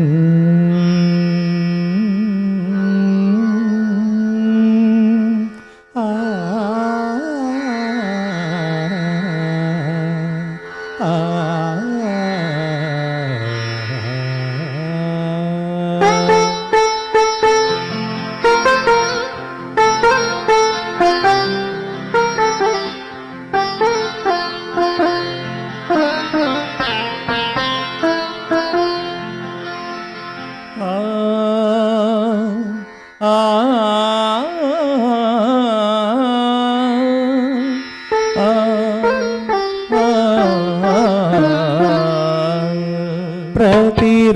Mm.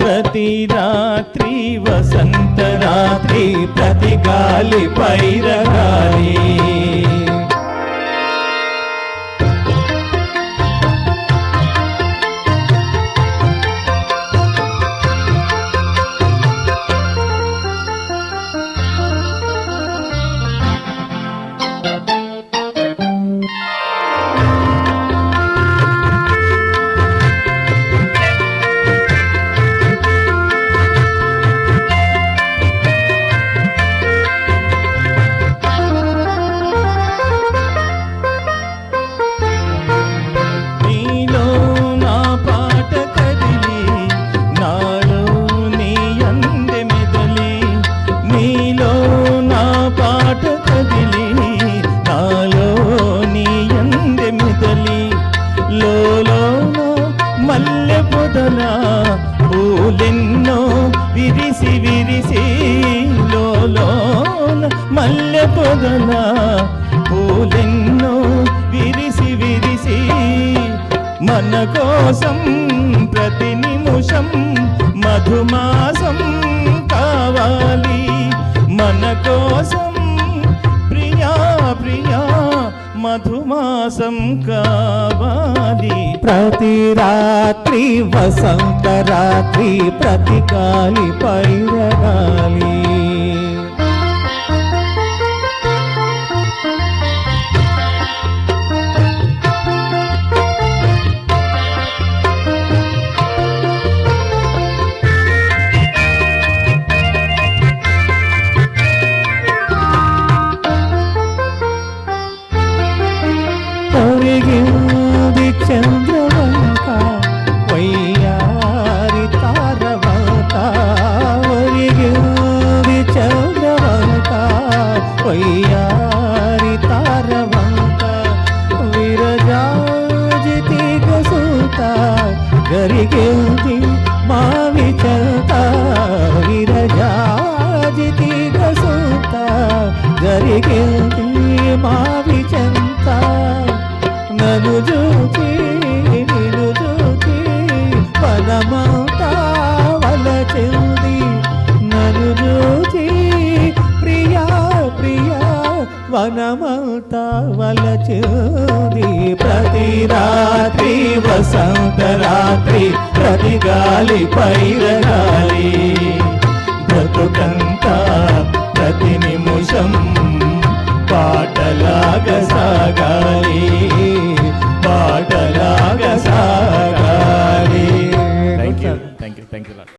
ప్రతి రాత్రి వసంత రాత్రి ప్రతి గాలి పైరగాలి మన కోసం ప్రతి నిమిషం మధుమాసం కావాలి. మన కోసం ప్రియా ప్రియా మధుమాసం కావాలి. ప్రతి రాత్రి వసంత రాత్రి ప్రతి కాలి పైరా వయ్యారి తారవంత విరజాజితి గసూత గరిగింది మావి చంత విరజాజితి గసూత గరిగింది మావి చంత నను చూచి నిను చూచి పదమా వనమంతా వలచింది ప్రతి రాత్రి వసంత రాత్రి ప్రతి గాలి పైరగాలి. బ్రతుకంతా ప్రతి నిమిషం పాటలాగా సాగాలి. పాటలాగా సాగాలి. Thank you thank you thank you